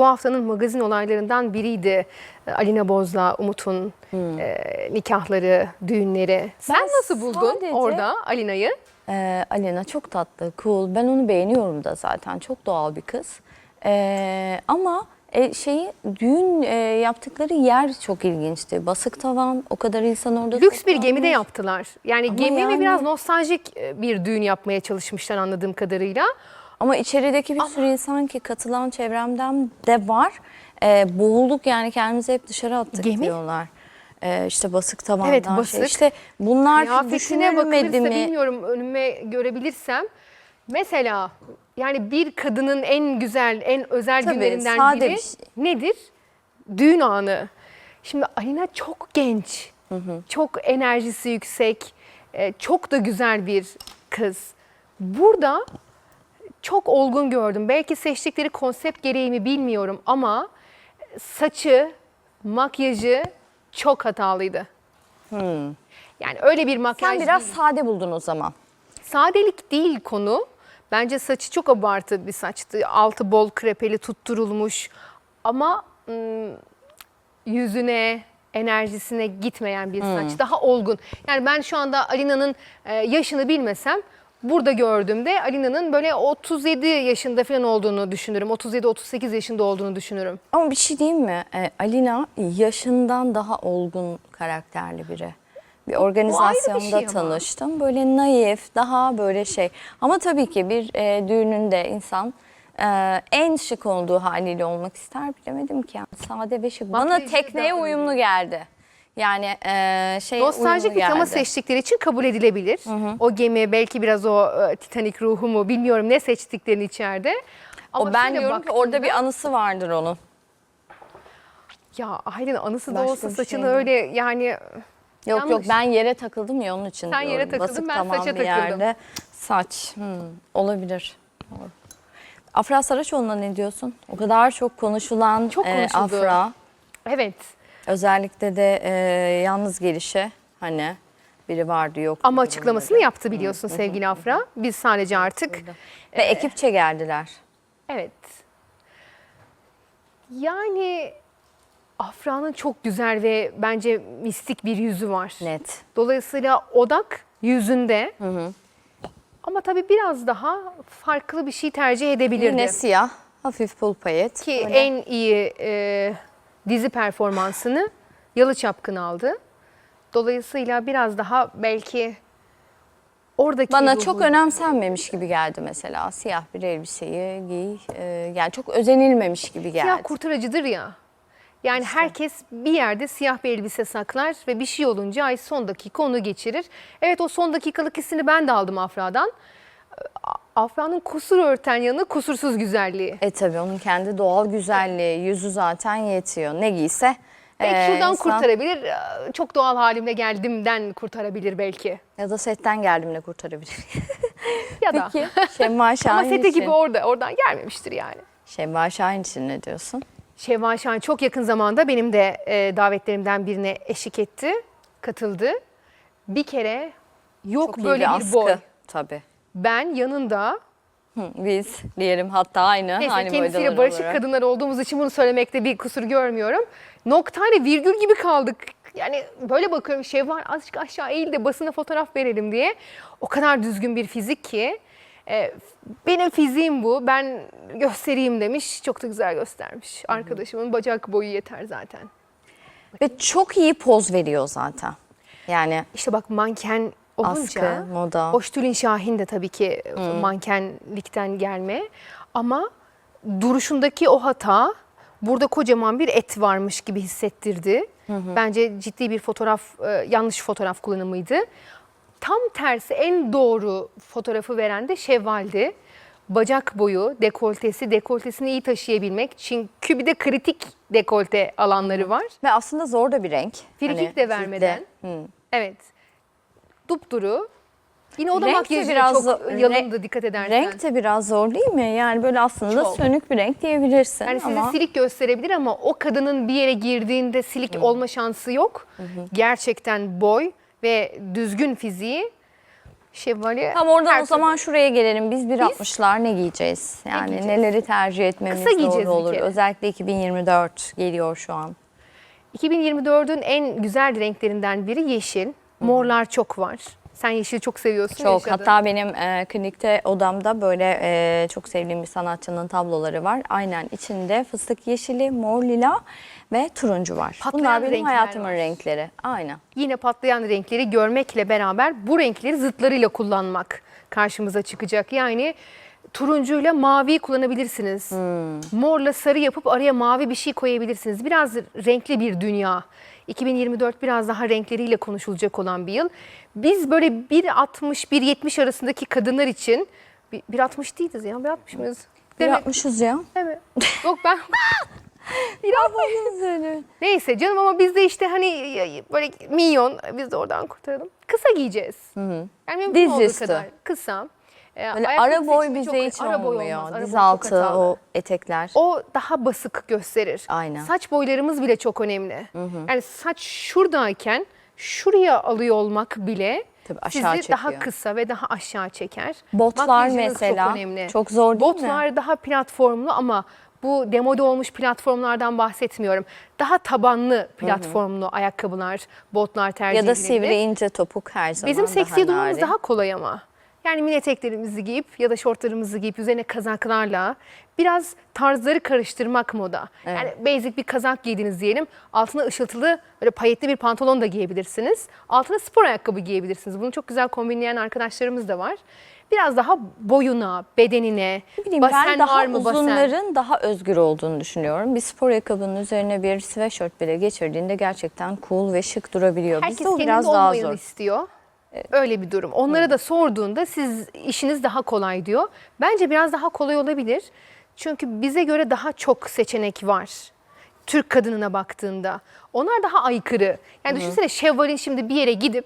bu haftanın magazin olaylarından biriydi. E, Alina Boz'la Umut'un e, nikahları, düğünleri. Sen Ben nasıl buldun sadece- orada Alina'yı? Ee, Alena çok tatlı, cool. Ben onu beğeniyorum da zaten. Çok doğal bir kız. Ee, ama e, şeyi düğün e, yaptıkları yer çok ilginçti. Basık tavan, o kadar insan orada Lüks bir gemide toplanmış. yaptılar. Yani Ama gemi ve yani- biraz nostaljik e, bir düğün yapmaya çalışmışlar anladığım kadarıyla. Ama içerideki bir sürü insan ki katılan çevremden de var. Ee, boğulduk yani kendimizi hep dışarı attık Gemi? diyorlar. Ee, işte basık tavandan Evet, şey. basık. İşte bunlar düşünülmedi mi? bilmiyorum önüme görebilirsem. Mesela yani bir kadının en güzel, en özel Tabii, günlerinden sade biri bir şey. nedir? Düğün anı. Şimdi Alina çok genç, çok enerjisi yüksek, e, çok da güzel bir kız. Burada çok olgun gördüm. Belki seçtikleri konsept gereği mi bilmiyorum ama saçı, makyajı çok hatalıydı. Yani öyle bir makyaj Sen biraz değil. sade buldun o zaman. Sadelik değil konu. Bence saçı çok abartı bir saçtı. Altı bol krepeli tutturulmuş. Ama ım, yüzüne, enerjisine gitmeyen bir saç. Daha olgun. Yani ben şu anda Alina'nın e, yaşını bilmesem burada gördüğümde Alina'nın böyle 37 yaşında falan olduğunu düşünürüm. 37-38 yaşında olduğunu düşünürüm. Ama bir şey diyeyim mi? Ee, Alina yaşından daha olgun karakterli biri. Bir organizasyonda şey ama. tanıştım. Böyle naif, daha böyle şey. Ama tabii ki bir e, düğününde insan e, en şık olduğu haliyle olmak ister bilemedim ki. Yani sade ve şık. Bana Makyajı tekneye da öyle. uyumlu geldi. Yani e, şey Nostaljik bir tema seçtikleri için kabul edilebilir. O gemi belki biraz o e, Titanic ruhu mu bilmiyorum ne seçtiklerini içeride. Ama O ben diyorum ki baktığımda- orada bir anısı vardır onun. Ya Aylin anısı da Başka olsa bir saçını şey öyle yani Yok yanlış. yok ben yere takıldım ya onun için Sen yere diyorum. takıldın, Basık ben tavan saça takıldım. yerde saç. Hmm, olabilir. Doğru. Afra Saraçoğlu'na ne diyorsun? O kadar çok konuşulan Çok e, konuşuldu. Afra. Evet. Özellikle de e, yalnız gelişi hani biri vardı yok. Ama açıklamasını yaptı biliyorsun sevgili Afra. Biz sadece artık Ve ekipçe geldiler. evet. Yani Afra'nın çok güzel ve bence mistik bir yüzü var. Net. Dolayısıyla odak yüzünde. Ama tabii biraz daha farklı bir şey tercih edebilirdi. Yine siyah, hafif pul payet. Ki en iyi e, dizi performansını Yalı Çapkın aldı. Dolayısıyla biraz daha belki oradaki Bana ruhu- çok önemsenmemiş gibi geldi mesela. Siyah bir elbiseyi giy. e, yani çok özenilmemiş gibi geldi. Siyah kurtarıcıdır ya. Yani herkes bir yerde siyah bir elbise saklar ve bir şey olunca ay son dakika onu geçirir. Evet o son dakikalık hissini ben de aldım Afra'dan. Afra'nın kusur örten yanı kusursuz güzelliği. E tabii onun kendi doğal güzelliği, yüzü zaten yetiyor. Ne giyse Belki e, şuradan insan- kurtarabilir, çok doğal halimle geldimden kurtarabilir belki. Ya da setten geldiğimde kurtarabilir. Ya da. Peki Şevval Şahin Ama sete için. gibi orada, oradan gelmemiştir yani. Şevval Şahin için ne diyorsun? Şevval Şahin çok yakın zamanda benim de e, davetlerimden birine eşlik etti, katıldı. Bir kere yok Çok böyle bir, askı. boy. Tabii. Ben yanında Biz diyelim hatta aynı. Neyse aynı kendisiyle barışık olarak. kadınlar olduğumuz için bunu söylemekte bir kusur görmüyorum. Noktayla virgül gibi kaldık. Yani böyle bakıyorum Şevval azıcık aşağı eğil de basına fotoğraf verelim diye. O kadar düzgün bir fizik ki. e, benim fiziğim bu ben göstereyim demiş. Çok da güzel göstermiş. Arkadaşımın bacak boyu yeter zaten. Ve çok iyi poz veriyor zaten. Yani İşte bak manken olunca. Askı, moda. Hoş Tülin Şahin de tabii ki mankenlikten gelme. Ama duruşundaki o hata burada kocaman bir et varmış gibi hissettirdi. Bence ciddi bir fotoğraf, e, yanlış fotoğraf kullanımıydı. Tam tersi en doğru fotoğrafı veren de Şevval'di. Bacak boyu, dekoltesi, dekoltesini iyi taşıyabilmek. Çünkü bir de kritik dekolte alanları var. ve aslında zor da bir renk. Frikik Hani de vermeden. Hı. Evet. Dupduru. Yine o da Renk makyajı biraz çok yalındı dikkat edersen. Renk de biraz zor değil mi? Yani böyle aslında Çok. sönük bir renk diyebilirsin yani ama silik gösterebilir ama o kadının bir yere girdiğinde silik olma şansı yok. Gerçekten boy ve düzgün fiziği şevvali. Tam oradan her o zaman şuraya gelelim. Biz 1.60'lar ne giyeceğiz? Yani giyeceğiz? neleri tercih etmemiz Kısa doğru olur. Özellikle 2024 geliyor şu an. 2024'ün en güzel renklerinden biri yeşil. Morlar çok var. Sen yeşili çok seviyorsun. Çok. yaşadın. Hatta benim e, klinikte odamda böyle e, çok sevdiğim bir sanatçının tabloları var. Aynen içinde fıstık yeşili, mor lila ve turuncu var. Patlayan Bunlar benim renkler hayatımın var. renkleri. Aynen. yine patlayan renkleri görmekle beraber bu renkleri zıtlarıyla kullanmak karşımıza çıkacak. Yani turuncuyla maviyi kullanabilirsiniz. Morla sarı yapıp araya mavi bir şey koyabilirsiniz. Biraz renkli bir dünya. 2024 biraz daha renkleriyle konuşulacak olan bir yıl. Biz böyle 1.60-1.70 arasındaki kadınlar için bir- 1.60 değiliz ya 1.60 mıyız? Bir Değil mi? yapmışız ya. Değil mi? Yok ben Seni. Neyse canım ama biz de işte hani böyle minyon biz de oradan kurtaralım. Kısa giyeceğiz. Yani mümkün Diz olduğu üstü. kadar kısa. Böyle ayakkabı ara boy bize çok- hiç ara boy olmuyor. olmaz, ara Diz boy altı o etekler. O daha basık gösterir. Aynen. Saç boylarımız bile çok önemli. Yani saç şuradayken şuraya alıyor olmak bile Tabii aşağı sizi daha çekiyor. kısa ve daha aşağı çeker. Botlar mesela çok önemli. çok zor değil mi? Botlar daha platformlu ama bu demode olmuş platformlardan bahsetmiyorum. Daha tabanlı platformlu ayakkabılar, botlar tercih Ya da sivri ince topuk her zaman Bizim seksi durumumuz daha kolay ama. Yani mini eteklerimizi giyip ya da şortlarımızı giyip üzerine kazaklarla biraz tarzları karıştırmak moda. Yani basic bir kazak giydiniz diyelim. Altına ışıltılı böyle payetli bir pantolon da giyebilirsiniz. Altına spor ayakkabı giyebilirsiniz. Bunu çok güzel kombinleyen arkadaşlarımız da var. Biraz daha boyuna, bedenine, Ne bileyim, basen ben daha var mı basen? uzunların daha özgür olduğunu düşünüyorum. Bir spor ayakkabının üzerine bir sweatshirt bile geçirdiğinde gerçekten cool ve şık durabiliyor. Herkes Bizde o biraz daha zor. istiyor. Öyle bir durum. Onlara da sorduğunda siz işiniz daha kolay diyor. Bence biraz daha kolay olabilir. Çünkü bize göre daha çok seçenek var. Türk kadınına baktığında. Onlar daha aykırı. Yani düşünsene Şevval'in şimdi bir yere gidip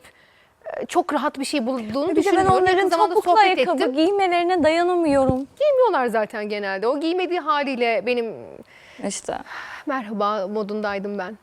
e, çok rahat bir şey bulduğunu Bir de ben onların topuklu ayakkabı ettim. giymelerine dayanamıyorum. Giymiyorlar zaten genelde. O giymediği haliyle benim İşte. merhaba modundaydım ben.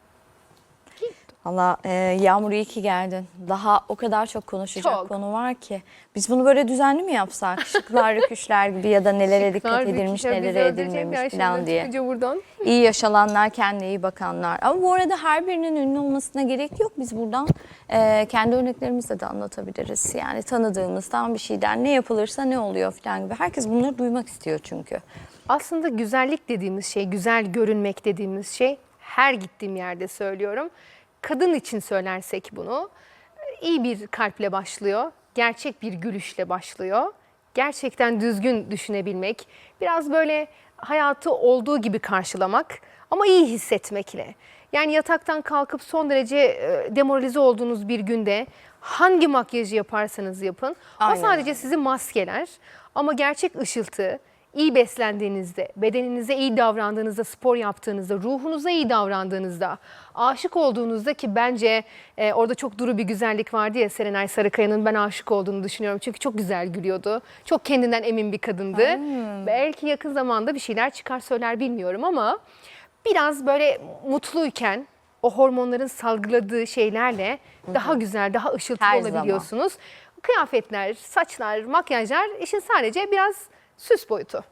Valla e, Yağmur iyi ki geldin. Daha o kadar çok konuşacak Çok. konu var ki. Biz bunu böyle düzenli mi yapsak? Şıklar, rüküşler gibi ya da nelere dikkat Şıklar, edilmiş, bizi nelere edilmemiş şimdi falan diye. çıkınca buradan. İyi yaşalanlar, kendine iyi bakanlar. Ama bu arada her birinin ünlü olmasına gerek yok. Biz buradan e, kendi örneklerimizle de anlatabiliriz. Yani tanıdığımızdan bir şeyden ne yapılırsa ne oluyor falan gibi. Herkes bunları duymak istiyor çünkü. Aslında güzellik dediğimiz şey, güzel görünmek dediğimiz şey her gittiğim yerde söylüyorum. Kadın için söylersek bunu iyi bir kalple başlıyor, gerçek bir gülüşle başlıyor. Gerçekten düzgün düşünebilmek, biraz böyle hayatı olduğu gibi karşılamak ama iyi hissetmekle. Yani yataktan kalkıp son derece e, demoralize olduğunuz bir günde hangi makyajı yaparsanız yapın, Aynen o sadece sizi maskeler ama gerçek ışıltı, iyi beslendiğinizde, bedeninize iyi davrandığınızda, spor yaptığınızda, ruhunuza iyi davrandığınızda, aşık olduğunuzda ki bence e, orada çok duru bir güzellik vardı ya Serenay Sarıkaya'nın ben aşık olduğunu düşünüyorum. Çünkü çok güzel gülüyordu. Çok kendinden emin bir kadındı. Belki yakın zamanda bir şeyler çıkar söyler bilmiyorum ama biraz böyle mutluyken o hormonların salgıladığı şeylerle daha güzel, daha ışıltılı Her zaman. olabiliyorsunuz. Kıyafetler, saçlar, makyajlar işin sadece biraz süs boyutu.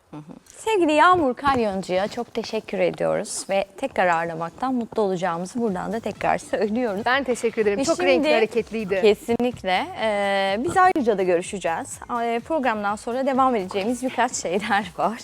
Sevgili Yağmur Kalyoncu'ya çok teşekkür ediyoruz ve tekrar ağırlamaktan mutlu olacağımızı buradan da tekrar söylüyoruz. Ben teşekkür ederim. Ve Çok şimdi- renkli, hareketliydi. Kesinlikle. Ee, biz ayrıca da görüşeceğiz. Ee, programdan sonra devam edeceğimiz birkaç şeyler var.